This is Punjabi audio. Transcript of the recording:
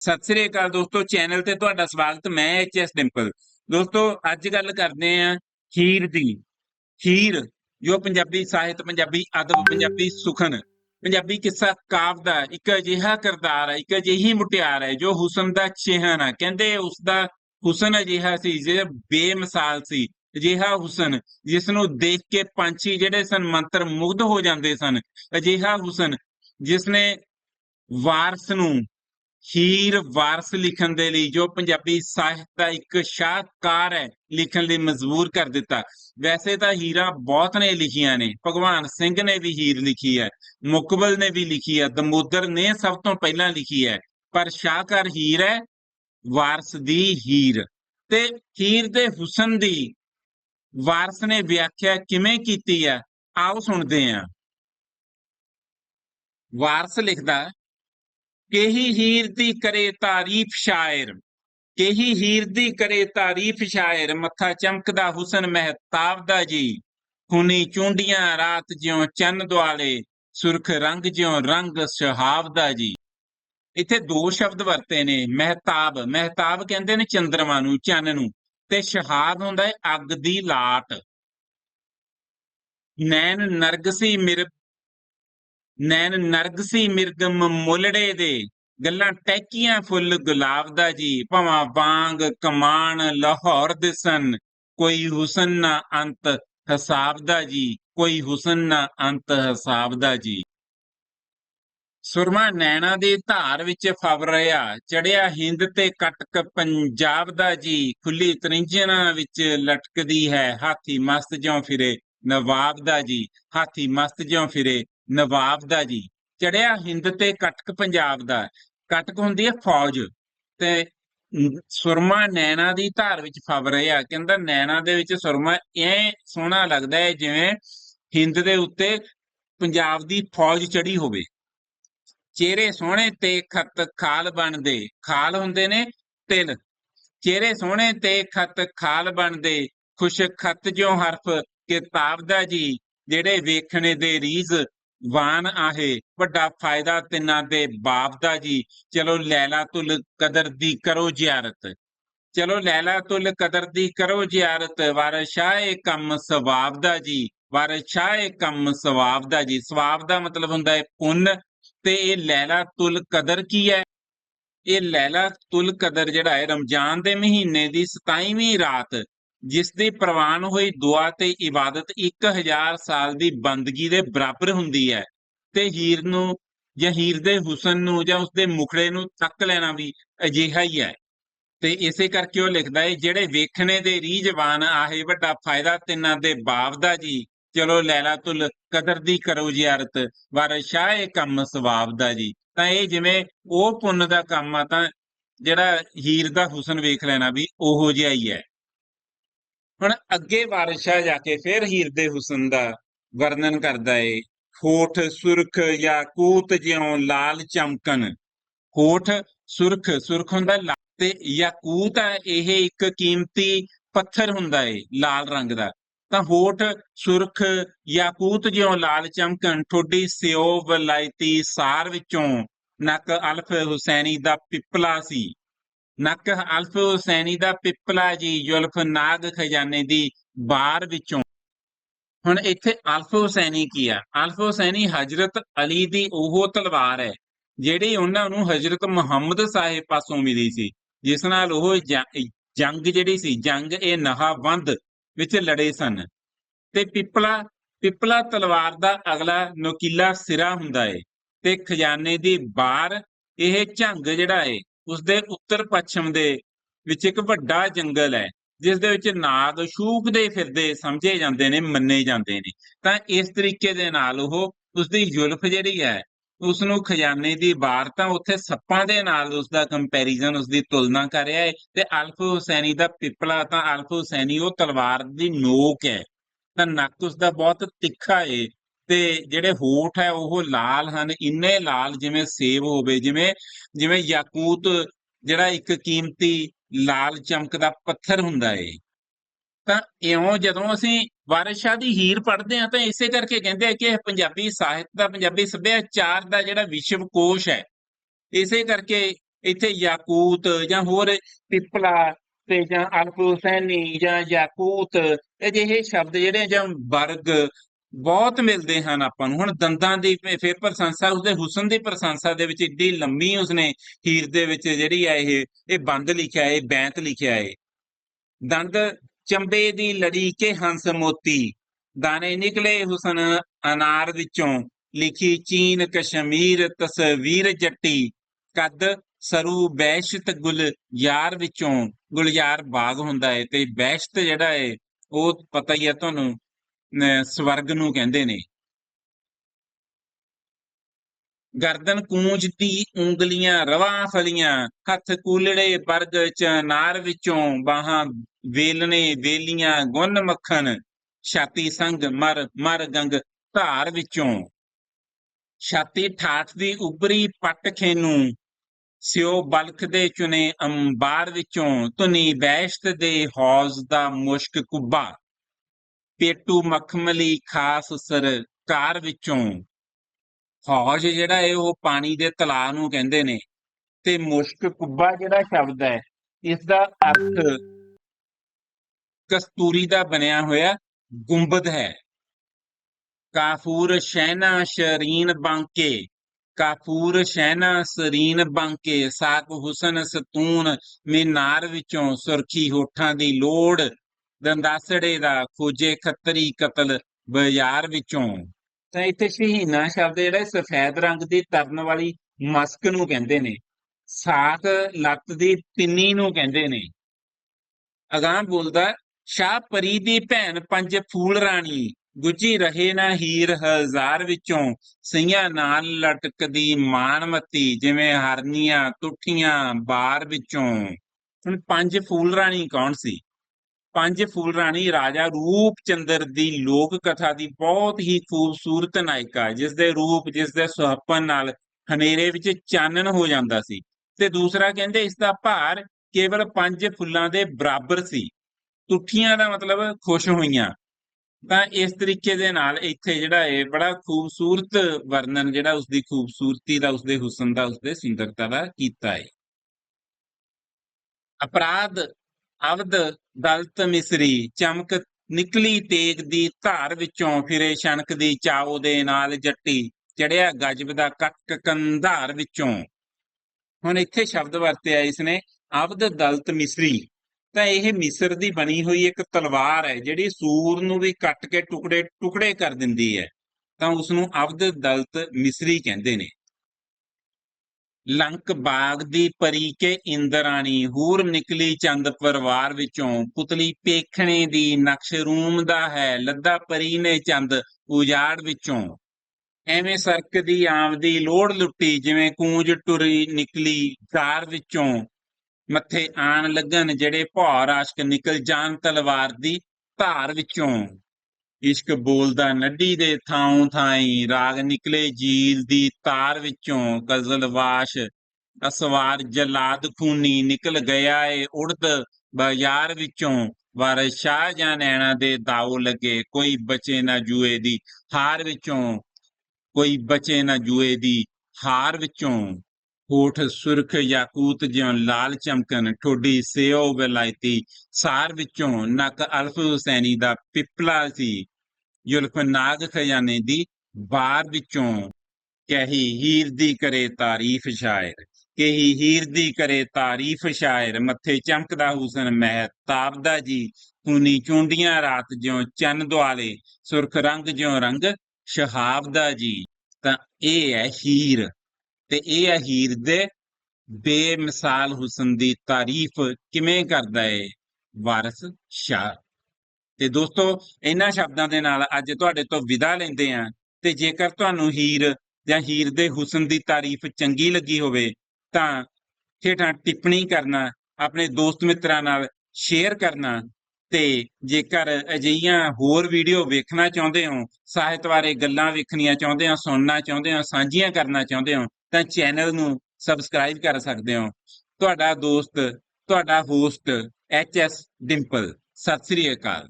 ਸਤਿ ਸ੍ਰੀ ਅਕਾਲ ਦੋਸਤੋ, ਚੈਨਲ ਤੇ ਤੁਹਾਡਾ ਸਵਾਗਤ, ਮੈਂ ਐਚ ਐਸ ਡਿੰਪਲ ਦੋਸਤੋ, ਅੱਜ ਗੱਲ ਕਰਦੇ ਆਂ ਹੀਰ ਦੀ। ਹੀਰ ਜੋ ਪੰਜਾਬੀ ਸਾਹਿਤ, ਪੰਜਾਬੀ ਅਦਬ, ਪੰਜਾਬੀ ਸੁਖਨ, ਪੰਜਾਬੀ ਕਿੱਸਾ ਕਾਵ ਦਾ ਇੱਕ ਅਜਿਹਾ ਕਿਰਦਾਰ ਹੈ ਇੱਕ ਅਜਿਹੀ ਮੁਟਿਆਰ ਹੈ ਜੋ ਹੁਸਨ ਦਾ ਚਿਹਨ ਹੈ ਕਹਿੰਦੇ ਉਸ ਦਾ ਹੁਸਨ ਅਜਿਹਾ ਸੀ ਜਿਹੜਾ ਬੇਮਿਸਾਲ ਸੀ, ਅਜਿਹਾ ਹੁਸਨ ਜਿਸ ਨੂੰ ਦੇਖ ਕੇ ਪੰਛੀ ਜਿਹੜੇ ਸਨ, ਮੰਤਰ ਮੁਗਧ ਹੋ ਜਾਂਦੇ ਸਨ, ਅਜਿਹਾ ਹੁਸਨ ਜਿਸ ਨੇ ਵਾਰਸ ਨੂੰ ਹੀਰ ਵਾਰਸ ਲਿਖਣ ਦੇ ਲਈ, ਜੋ ਪੰਜਾਬੀ ਸਾਹਿਤ ਦਾ ਇੱਕ ਸ਼ਾਹਕਾਰ ਹੈ, ਲਿਖਣ ਲਈ ਮਜਬੂਰ ਕਰ ਦਿੱਤਾ। ਵੈਸੇ ਤਾਂ ਹੀਰਾਂ ਬਹੁਤ ਨੇ ਲਿਖੀਆਂ ਨੇ, ਭਗਵਾਨ ਸਿੰਘ ਨੇ ਵੀ ਹੀਰ ਲਿਖੀ ਹੈ, ਮੁਕਬਲ ਨੇ ਵੀ ਲਿਖੀ ਹੈ, ਦਮੋਦਰ ਨੇ ਸਭ ਤੋਂ ਪਹਿਲਾਂ ਲਿਖੀ ਹੈ, ਪਰ ਸ਼ਾਹਕਾਰ ਹੀਰ ਹੈ, ਵਾਰਸ ਦੀ ਹੀਰ। ਤੇ ਹੀਰ ਦੇ ਹੁਸਨ ਦੀ ਵਾਰਸ ਨੇ ਵਿਆਖਿਆ ਕਿਵੇਂ ਕੀਤੀ ਹੈ? ਆਓ ਸੁਣਦੇ ਹਾਂ। ਵਾਰਸ ਲਿਖਦਾ ਕੇਹੀ ਹੀਰ ਦੀ ਕਰੇ ਤਾਰੀਫ ਸ਼ਾਇਰ ਕੇਹੀ ਹੀਰ ਦੀ ਕਰੇ ਤਾਰੀਫ ਸ਼ਾਇਰ ਮੱਥਾ ਚਮਕਦਾ ਹੁਸਨ ਮਹਿਤਾਬ ਦਾ ਜੀ ਖੂਨੀ ਚੁੰਡੀਆਂ ਰਾਤ ਜਿਉਂ ਚੰਨ ਦੁਆਲੇ ਸੁਰਖ ਰੰਗ ਜਿਉਂ ਰੰਗ ਸੁਹਾਵ ਦਾ ਜੀ ਇੱਥੇ ਦੋ ਸ਼ਬਦ ਵਰਤੇ ਨੇ ਮਹਿਤਾਬ ਮਹਿਤਾਬ ਕਹਿੰਦੇ ਨੇ ਚੰਦਰਮਾ ਨੂੰ ਚੰਨ ਨੂੰ ਤੇ ਸ਼ਹਾਬ ਹੁੰਦਾ ਹੈ ਅੱਗ ਦੀ ਲਾਟ ਨੈਣ ਨਰਗਸੀ ਮਿਰ ਨੈਣ ਨਰਗਸੀ ਮਿਰਗਮ ਮੁਲੜੇ ਦੇ। ਗੱਲਾਂ ਟੈਕੀਆਂ ਫੁੱਲ ਗੁਲਾਬ ਦਾ ਜੀ। ਭਵਾਂ ਵਾਂਗ ਕਮਾਨ ਲਾਹੌਰ ਦਿਸਨ ਕੋਈ ਹੁਸਨ ਨਾ ਅੰਤ ਹਿਸਾਬ ਦਾ ਜੀ। ਕੋਈ ਹੁਸਨ ਨਾ ਅੰਤ ਹਿਸਾਬ ਦਾ ਜੀ। ਸੁਰਮਾ ਨੈਣਾ ਦੀ ਧਾਰ ਵਿੱਚ ਫਵ ਰਿਆ ਚੜਿਆ ਹਿੰਦ ਤੇ ਕਟਕ ਪੰਜਾਬ ਦਾ ਜੀ। ਖੁੱਲੀ ਤਰਿੰਜਣਾ ਵਿੱਚ ਲਟਕਦੀ ਹੈ। ਹਾਥੀ ਮਸਤ ਜਿਉਂ ਫਿਰੇ ਨਵਾਬ ਦਾ ਜੀ। ਹਾਥੀ ਮਸਤ ਜਿਉਂ ਫਿਰੇ ਨਵਾਬ ਦਾ ਜੀ। ਚੜਿਆ ਹਿੰਦ ਤੇ ਕਟਕ ਪੰਜਾਬ ਦਾ। ਕਟਕ ਹੁੰਦੀ ਹੈ ਫੌਜ। ਤੇ ਸੁਰਮਾ ਨੈਣਾ ਦੀ ਧਾਰ ਵਿੱਚ ਫਵ ਰਿਹਾ ਕਹਿੰਦਾ ਨੈਣਾ ਦੇ ਵਿੱਚ ਸੁਰਮਾ ਐ ਸੋਹਣਾ ਲੱਗਦਾ ਹੈ ਜਿਵੇਂ ਹਿੰਦ ਦੇ ਉੱਤੇ ਪੰਜਾਬ ਦੀ ਫੌਜ ਚੜੀ ਹੋਵੇ। ਚਿਹਰੇ ਸੋਹਣੇ ਤੇ ਖਤ ਖਾਲ ਬਣਦੇ। ਖਾਲ ਹੁੰਦੇ ਨੇ ਤਿਲ। ਚਿਹਰੇ ਸੋਹਣੇ ਤੇ ਖਤ ਖਾਲ ਬਣਦੇ। ਖੁਸ਼ ਖਤ ਜਿਉ ਹਰਫ ਕਿਤਾਬ ਦਾ ਜੀ। ਜਿਹੜੇ ਵੇਖਣੇ ਦੇ ਰੀਜ਼ ਵਾਨ ਆਹੇ, ਵੱਡਾ ਫਾਇਦਾ ਤਿੰਨਾਂ ਦੇ ਬਾਪ ਦਾ ਜੀ। ਚਲੋ ਲੈਲਾ ਤੁਲ ਕਦਰ ਦੀ ਕਰੋ ਜ਼ਿਆਰਤ। ਚਲੋ ਲੈਲਾ ਤੁਲ ਕਦਰ ਦੀ ਕਰੋ ਜ਼ਿਆਰਤ ਵਾਰਸ਼ਾਏ ਕੰਮ ਸਵਾਬ ਦਾ ਜੀ। ਵਾਰਸ਼ਾਏ ਕੰਮ ਸਵਾਬ ਦਾ ਜੀ। ਸਵਾਬ ਦਾ ਮਤਲਬ ਹੁੰਦਾ ਹੈ ਪੁੰਨ, ਤੇ ਇਹ ਲੈਲਾ ਤੁਲ ਕਦਰ ਕੀ ਹੈ? ਇਹ ਲੈਲਾ ਤੁਲ ਕਦਰ ਜਿਹੜਾ ਹੈ ਰਮਜ਼ਾਨ ਦੇ ਮਹੀਨੇ ਦੀ 27ਵੀਂ ਰਾਤ। ਜਿਸ ਦੀ ਪ੍ਰਵਾਨ ਹੋਈ ਦੁਆ ਤੇ ਇਬਾਦਤ 1000 ਸਾਲ ਦੀ ਬੰਦਗੀ ਦੇ ਬਰਾਬਰ ਹੁੰਦੀ ਹੈ ਤੇ ਹੀਰ ਨੂੰ ਜਾਂ ਹੀਰ ਦੇ ਹੁਸਨ ਨੂੰ ਜਾਂ ਉਸਦੇ ਮੁਖੜੇ ਨੂੰ ਤੱਕ ਲੈਣਾ ਵੀ ਅਜਿਹਾ ਹੀ ਹੈ। ਤੇ ਇਸੇ ਕਰਕੇ ਉਹ ਲਿਖਦਾ ਹੈ, ਜਿਹੜੇ ਵੇਖਣੇ ਦੇ ਰੀ ਜਵਾਨ ਆਹੇ, ਵੱਡਾ ਫਾਇਦਾ ਤਿੰਨਾਂ ਦੇ ਬਾਪ ਦਾ ਜੀ। ਚਲੋ ਲੈਲਾ ਤੁਲ ਕਦਰ ਦੀ ਕਰੋ ਜ਼ਿਆਰਤ ਵਾਰਸ਼ਾਏ ਕੰਮ ਸਵਾਬ ਦਾ ਜੀ। ਤਾਂ ਇਹ ਜਿਵੇਂ ਉਹ ਪੁੰਨ ਦਾ ਕੰਮ ਆ, ਤਾਂ ਜਿਹੜਾ ਹੀਰ ਦਾ ਹੁਸਨ ਵੇਖ ਲੈਣਾ ਵੀ ਉਹੋ ਜਿਹਾ ਹੀ ਹੈ। ਹੁਣ ਅੱਗੇ ਵਾਰਿਸ਼ਾ ਜਾ ਕੇ ਫਿਰ ਹੀਰ ਦੇ ਹੁਸਨ ਦਾ ਵਰਣਨ ਕਰਦਾ ਏ। ਹੋਠ, ਸੁਰਖ ਯਾਕੂਤ ਜਿਉਂ ਲਾਲ ਚਮਕਨ ਹੋਠ, ਸੁਰਖ ਸੁਰਖ ਹੁੰਦਾ ਤੇ ਯਾਕੂਤ ਹੈ ਇਹ ਇੱਕ ਕੀਮਤੀ ਪੱਥਰ ਹੁੰਦਾ ਏ ਲਾਲ ਰੰਗ ਦਾ। ਤਾਂ ਹੋਠ, ਸੁਰਖ ਯਾਕੂਤ ਜਿਉਂ ਲਾਲ ਚਮਕਨ ਠੋਡੀ ਸਿਓ ਵਲਾਇਤੀ ਸਾਰ ਵਿੱਚੋਂ ਨਕ ਅਲਫ ਹੁਸੈਨੀ ਦਾ ਪਿਪਲਾ ਸੀ। ਨਕ ਅਲਫ ਹੁਸੈਨੀ ਦਾ ਪਿਪਲਾ ਜੀ ਯੁਲਫ ਨਾਗ ਖਜ਼ਾਨੇ ਦੀ ਬਾਰ ਵਿੱਚੋਂ। ਹੁਣ ਇੱਥੇ ਅਲਫ ਹੁਸੈਨੀ ਕੀ ਆ? ਅਲਫ ਹੁਸੈਨੀ ਹਜ਼ਰਤ ਅਲੀ ਦੀ ਉਹ ਤਲਵਾਰ ਹੈ, ਜਿਹੜੀ ਉਹਨਾਂ ਨੂੰ ਹਜ਼ਰਤ ਮੁਹੰਮਦ ਸਾਹਿਬ ਪਾਸੋਂ ਮਿਲੀ ਸੀ। ਜਿਸ ਨਾਲ ਉਹ ਜੰਗ ਜਿਹੜੀ ਸੀ, ਜੰਗ ਇਹ ਨਹਾਵੰਦ ਵਿੱਚ ਲੜੇ ਸਨ। ਤੇ ਪਿਪਲਾ ਪਿਪਲਾ ਤਲਵਾਰ ਦਾ ਅਗਲਾ ਨੋਕੀਲਾ ਸਿਰਾ ਹੁੰਦਾ ਏ, ਤੇ ਖਜ਼ਾਨੇ ਦੀ ਬਾਰ ਇਹ ਝੰਗ ਜਿਹੜਾ ਏ ਉਸਦੇ ਉੱਤਰ ਪੱਛਮ ਦੇ ਵਿੱਚ ਇੱਕ ਵੱਡਾ ਜੰਗਲ ਹੈ, ਜਿਸ ਦੇ ਵਿੱਚ ਨਾਗ ਸ਼ੂਕਦੇ ਫਿਰਦੇ ਸਮਝੇ ਜਾਂਦੇ ਨੇ, ਮੰਨੇ ਜਾਂਦੇ ਨੇ। ਤਾਂ ਇਸ ਤਰੀਕੇ ਦੇ ਨਾਲ ਉਹ ਉਸਦੀ ਜ਼ੁਲਫ ਜਿਹੜੀ ਹੈ ਉਸ ਨੂੰ ਖਜ਼ਾਨੇ ਦੀ ਬਾਰ ਤਾਂ ਉੱਥੇ ਸੱਪਾਂ ਦੇ ਨਾਲ ਉਸ ਦਾ ਕੰਪੈਰੀਜ਼ਨ ਉਸ ਦੀ ਤੁਲਨਾ ਕਰ ਰਿਹਾ ਹੈ ਤੇ ਅਲਫ ਹੁਸੈਨੀ ਦਾ ਪਿਪਲਾ ਤਾਂ ਅਲਫ ਹੁਸੈਨੀ ਉਹ ਤਲਵਾਰ ਦੀ ਨੋਕ ਹੈ। ਤਾਂ ਨੱਕ ਉਸ ਦਾ ਬਹੁਤ ਤਿੱਖਾ ਏ ਤੇ ਜਿਹੜੇ ਹੋਠ ਹੈ ਉਹ ਲਾਲ ਹਨ, ਇੰਨੇ ਲਾਲ ਜਿਵੇਂ ਸੇਬ ਹੋਵੇ, ਜਿਵੇਂ ਜਿਵੇਂ ਯਾਕੂਤ ਜਿਹੜਾ ਇੱਕ ਕੀਮਤੀ ਲਾਲ ਚਮਕਦਾ ਪੱਥਰ ਹੁੰਦਾ ਏ। ਤਾਂ ਇਉਂ ਜਦੋਂ ਅਸੀਂ ਵਾਰਿਸ ਦੀ ਹੀਰ ਪੜ੍ਹਦੇ ਆ ਤਾਂ ਇਸੇ ਕਰਕੇ ਕਹਿੰਦੇ ਆ ਕਿ ਪੰਜਾਬੀ ਸਾਹਿਤ ਦਾ, ਪੰਜਾਬੀ ਸੱਭਿਆਚਾਰ ਦਾ ਜਿਹੜਾ ਵਿਸ਼ਵ ਕੋਸ਼ ਹੈ, ਇਸੇ ਕਰਕੇ ਇੱਥੇ ਯਾਕੂਤ ਜਾਂ ਹੋਰ ਪਿਪਲਾ ਤੇ ਜਾਂ ਅਲਫੁਸੈਨੀ ਜਾਂ ਯਾਕੂਤ ਅਜਿਹੇ ਸ਼ਬਦ ਜਿਹੜੇ ਜਾਂ ਵਰਗ ਬਹੁਤ ਮਿਲਦੇ ਹਨ ਆਪਾਂ ਨੂੰ। ਹੁਣ ਦੰਦਾਂ ਦੀ ਫੇ- ਫਿਰ ਪ੍ਰਸ਼ੰਸਾ, ਉਸਦੇ ਹੁਸਨ ਦੀ ਪ੍ਰਸ਼ੰਸਾ ਦੇ ਵਿੱਚ ਇੱਡੀ ਲੰਮੀ ਉਸਨੇ ਹੀਰ ਦੇ ਵਿੱਚ ਜਿਹੜੀ ਆ ਇਹ ਇਹ ਬੰਦ ਲਿਖਿਆ ਹੈ ਬੈਂਤ ਲਿਖਿਆ ਹੈ ਦੰਦ ਚੰਬੇ ਦੀ ਲੜੀ ਕੇ ਹੰਸ ਮੋਤੀ, ਦਾਣੇ ਨਿਕਲੇ ਹੁਸਨ ਅਨਾਰ ਵਿੱਚੋਂ, ਲਿਖੀ ਚੀਨ ਕਸ਼ਮੀਰ ਤਸਵੀਰ ਜੱਟੀ, ਕੱਦ ਸਰੂ ਬੈਸ਼ਤ ਗੁਲ ਯਾਰ ਵਿੱਚੋਂ ਗੁਲਯਾਰ ਬਾਗ ਹੁੰਦਾ ਹੈ ਤੇ ਬੈਸ਼ਤ ਜਿਹੜਾ ਹੈ ਉਹ ਪਤਾ ਹੀ ਹੈ ਤੁਹਾਨੂੰ ਸਵਰਗ ਨੂੰ ਕਹਿੰਦੇ ਨੇ। ਗਰਦਨ ਕੂੰਜਦੀ ਉਂਗਲੀਆਂ, ਰਵਾਂ ਫਲੀਆਂ, ਹੱਥ ਕੂਲੜੇ ਬਰਗ ਚ ਨਾਰ ਵਿੱਚੋਂ ਬਾਹਾਂ ਵੇਲਣੇ ਵੇਲੀਆਂ, ਗੁੰਨ ਮੱਖਣ, ਛਾਤੀ ਸੰਗ ਮਰ ਮਰ ਗੰਗ ਧਾਰ ਵਿੱਚੋਂ। ਛਾਤੀ ਠਾਠ ਦੀ ਉਬਰੀ ਪੱਟ ਖੇਨੂੰ ਸਿਓ ਬਲਖ ਦੇ ਚੁਨੇ ਅੰਬਾਰ ਵਿੱਚੋਂ, ਧੁਨੀ ਬੈਸ਼ਤ ਦੇ ਹੌਜ਼ ਦਾ ਮੁਸ਼ਕ ਕੁੱਬਾ। ਪੇਟੂ ਮਖਮਲੀ ਖਾਸ ਸਰਕਾਰ ਵਿੱਚੋਂ। ਹੌਜ਼ ਜਿਹੜਾ ਹੈ ਉਹ ਪਾਣੀ ਦੇ ਤਲਾਅ ਨੂੰ ਕਹਿੰਦੇ ਨੇ। ਤੇ ਮੁਸ਼ਕ ਕੁੱਬਾ ਜਿਹੜਾ ਸ਼ਬਦ ਹੈ ਇਸ ਦਾ ਅਰਥ ਕਸਤੂਰੀ ਦਾ ਬਣਿਆ ਹੋਇਆ ਗੁੰਬਦ ਹੈ। ਕਾਫੂਰ ਸ਼ੈਨਾ ਸ਼ਰੀਨ ਬਾਂਕੇ, ਕਾਫੂਰ ਸ਼ੈਨਾ ਸਰੀਨ ਬਾਂਕੇ, ਸਾਕ ਹੁਸਨ ਸਤੂਨ, ਮੀਨਾਰ ਵਿੱਚੋਂ ਸੁਰਖੀ ਹੋਠਾਂ ਦੀ ਲੋੜ ਦੰਦਾਸੜੇ ਦਾ ਖੋਜੇ ਖੱਤਰੀ ਕਤਲ ਬਾਜ਼ਾਰ ਵਿੱਚੋਂ। ਤਾਂ ਇੱਥੇ ਸ਼ਹੀਨਾ ਸ਼ਬਦ ਜਿਹੜਾ ਸਫੈਦ ਰੰਗ ਦੀ ਤਰਨ ਵਾਲੀ ਮਸਕ ਨੂੰ ਕਹਿੰਦੇ ਨੇ। ਸਾਕ ਲੱਤ ਦੀ ਪਿੰਨੀ ਨੂੰ ਕਹਿੰਦੇ ਨੇ। ਅਗਾਂਹ ਬੋਲਦਾ, ਸ਼ਾਹ ਪਰੀ ਦੀ ਭੈਣ ਪੰਜ ਫੂਲ ਰਾਣੀ ਗੁੱਜੀ ਰਹੇ ਨਾ ਹੀਰ ਹਜ਼ਾਰ ਵਿੱਚੋਂ। ਸਈਆਂ ਨਾਲ ਲਟਕਦੀ ਮਾਨਮਤੀ ਜਿਵੇਂ ਹਰਨੀਆਂ ਤੁਠੀਆਂ ਬਾਰ ਵਿੱਚੋਂ। ਹੁਣ ਪੰਜ ਫੂਲ ਰਾਣੀ ਕੌਣ ਸੀ? ਪੰਜ ਫੂਲ ਰਾਣੀ, ਰਾਜਾ ਰੂਪ ਚੰਦਰ ਦੀ ਲੋਕ ਕਥਾ ਦੀ ਬਹੁਤ ਹੀ ਖੂਬਸੂਰਤ ਨਾਇਕਾ ਜਿਸ ਦੇ ਰੂਪ ਜਿਸ ਦੇ ਸੁਹੱਪਨ ਨਾਲ ਹਨੇਰੇ ਵਿੱਚ ਚਾਨਣ ਹੋ ਜਾਂਦਾ ਸੀ। ਤੇ ਦੂਸਰਾ ਕਹਿੰਦੇ ਇਸ ਦਾ ਭਾਰ ਕੇਵਲ ਪੰਜ ਫੁੱਲਾਂ ਦੇ ਬਰਾਬਰ ਸੀ। ਤੁਠੀਆਂ ਦਾ ਮਤਲਬ ਖੁਸ਼ ਹੋਈਆਂ। ਤਾਂ ਇਸ ਤਰੀਕੇ ਦੇ ਨਾਲ ਇੱਥੇ ਜਿਹੜਾ ਇਹ ਬੜਾ ਖੂਬਸੂਰਤ ਵਰਣਨ, ਜਿਹੜਾ ਉਸਦੀ ਖੂਬਸੂਰਤੀ ਦਾ, ਉਸਦੇ ਹੁਸਨ ਦਾ, ਉਸਦੇ ਸੁੰਦਰਤਾ ਦਾ ਕੀਤਾ ਹੈ। ਅਪਰਾਧ ਅਵਧ ਦਲਤ ਮਿਸਰੀ, ਚਮਕ ਨਿਕਲੀ ਤੇਗ ਦੀ ਧਾਰ ਵਿੱਚੋਂ, ਫਿਰੇ ਛਣਕ ਦੀ ਚਾਉ ਦੇ ਨਾਲ ਜੱਟੀ, ਚੜਿਆ ਗਜਬ ਦਾ ਕੱਕ ਕੰਧਾਰ ਵਿੱਚੋਂ। ਹੁਣ ਇੱਥੇ ਸ਼ਬਦ ਵਰਤਿਆ ਇਸਨੇ ਅਵਧ ਦਲਤ ਮਿਸਰੀ। ਤਾਂ ਇਹ ਮਿਸਰ ਦੀ ਬਣੀ ਹੋਈ ਇੱਕ ਤਲਵਾਰ ਹੈ, ਜਿਹੜੀ ਸੂਰ ਨੂੰ ਵੀ ਕੱਟ ਕੇ ਟੁਕੜੇ ਟੁਕੜੇ ਕਰ ਦਿੰਦੀ ਹੈ। ਤਾਂ ਉਸ ਨੂੰ ਅਵਧ ਦਲਤ ਮਿਸਰੀ ਕਹਿੰਦੇ ਨੇ। ਲੰਕ ਬਾਗ ਦੀ ਪਰੀ ਕੇ ਇੰਦਰਾਣੀ, ਹੂਰ ਨਿਕਲੀ ਚੰਦ ਪਰਿਵਾਰ ਵਿੱਚੋਂ, ਪੁਤਲੀ ਪੇਖਣੇ ਦੀ ਨਕਸ਼ ਰੂਮ ਦਾ ਹੈ, ਲੱਦਾ ਪਰੀ ਨੇ ਚੰਦ ਉਜਾੜ ਵਿੱਚੋਂ। ਐਵੇਂ ਸਰਕ ਦੀ ਆਮਦੀ ਲੋੜ ਲੁੱਟੀ, ਜਿਵੇਂ ਕੂੰਜ ਟੁਰੀ ਨਿਕਲੀ ਕਾਰ ਵਿੱਚੋਂ। ਮੱਥੇ ਆਣ ਲੱਗਣ, ਜਿਹੜੇ ਭੌਰ ਆਸ਼ਕ ਨਿਕਲ ਜਾਣ ਤਲਵਾਰ ਦੀ ਧਾਰ ਵਿੱਚੋਂ। ਇਸ਼ਕ ਬੋਲਦਾ ਨੱਡੀ ਦੇ ਥਾਂ ਥਾਈ, ਰਾਗ ਨਿਕਲੇ ਜੀਲ ਦੀ ਤਾਰ ਵਿੱਚੋਂ, ਗਜ਼ਲ ਵਾਸ਼ ਅਸਵਾਰ ਜਲਾਦ ਖੂਨੀ ਨਿਕਲ ਗਿਆ ਏ ਉੜਦ ਬਾਜ਼ਾਰ ਵਿੱਚੋਂ, ਵਾਰ ਸ਼ਾਹ ਜਾਂ ਨੈਣਾ ਦੇ ਦਾਉ ਲੱਗੇ, ਕੋਈ ਬਚੇ ਨਾ ਜੂਏ ਦੀ ਹਾਰ ਵਿੱਚੋਂ, ਕੋਈ ਬਚੇ ਨਾ ਜੂਏ ਦੀ ਹਾਰ ਵਿੱਚੋਂ। ਹੋਠ ਸੁਰਖ ਯਾਕੂਤ ਜਿਉਂ ਲਾਲ ਚਮਕਨ ਠੋਡੀ ਸੇਓ ਵਲਾਇਤੀ ਸਾਰ ਵਿੱਚੋਂ, ਨਕ ਅਲਫ ਹੁਸੈਨੀ ਦਾ ਪਿਪਲਾ ਸੀ। ਯੁਲਫ ਨਾਗ ਖਜ਼ਾਨੇ ਦੀ ਬਾਰ ਵਿੱਚੋਂ ਕਹੀ ਹੀਰ ਦੀ ਕਰੇ ਤਾਰੀਫ ਸ਼ਾਇਰ, ਕਹੀ ਹੀਰ ਦੀ ਕਰੇ ਤਾਰੀਫ ਸ਼ਾਇਰ, ਮੱਥੇ ਚਮਕਦਾ ਹੁਸਨ ਮਹਿਤਾਬ ਦਾ ਜੀ ਖੂਨੀ ਚੁੰਡੀਆਂ ਰਾਤ ਜਿਉਂ ਚੰਨ ਦੁਆਲੇ, ਸੁਰਖ ਰੰਗ ਜਿਉਂ ਰੰਗ ਸ਼ਹਾਬ ਦਾ ਜੀ। ਤਾਂ ਇਹ ਹੈ ਹੀਰ ਤੇ ਇਹ ਹੈ ਹੀਰ ਦੇ ਬੇਮਿਸਾਲ ਹੁਸਨ ਦੀ ਤਾਰੀਫ ਕਿਵੇਂ ਕਰਦਾ ਏ? ਵਾਰਿਸ ਸ਼ਾਹ ਤੇ ਦੋਸਤੋ, ਇਹਨਾਂ ਸ਼ਬਦਾਂ ਦੇ ਨਾਲ ਅੱਜ ਤੁਹਾਡੇ ਤੋਂ ਵਿਦਾ ਲੈਂਦੇ ਆਂ ਤੇ ਜੇਕਰ ਤੁਹਾਨੂੰ ਹੀਰ ਜਾਂ ਹੀਰ ਦੇ ਹੁਸਨ ਦੀ ਤਾਰੀਫ ਚੰਗੀ ਲੱਗੀ ਹੋਵੇ, ਤਾਂ ਹੇਠਾਂ ਟਿੱਪਣੀ ਕਰਨਾ, ਆਪਣੇ ਦੋਸਤ ਮਿੱਤਰਾਂ ਨਾਲ ਸ਼ੇਅਰ ਕਰਨਾ ਤੇ ਜੇਕਰ ਅਜਿਹੀਆਂ ਹੋਰ ਵੀਡੀਓ ਵੇਖਣਾ ਚਾਹੁੰਦੇ ਹੋ, ਸਾਹਿਤ ਬਾਰੇ ਗੱਲਾਂ ਵੇਖਣੀਆਂ ਚਾਹੁੰਦੇ ਹੋ, ਸੁਣਨਾ ਚਾਹੁੰਦੇ ਹੋ, ਸਾਂਝੀਆਂ ਕਰਨਾ ਚਾਹੁੰਦੇ ਹੋ, ਤਾਂ ਚੈਨਲ ਨੂੰ ਸਬਸਕ੍ਰਾਈਬ ਕਰ ਸਕਦੇ ਹੋ। ਤੁਹਾਡਾ ਦੋਸਤ, ਤੁਹਾਡਾ host H S Dimple Sat Sri ਅਕਾਲ।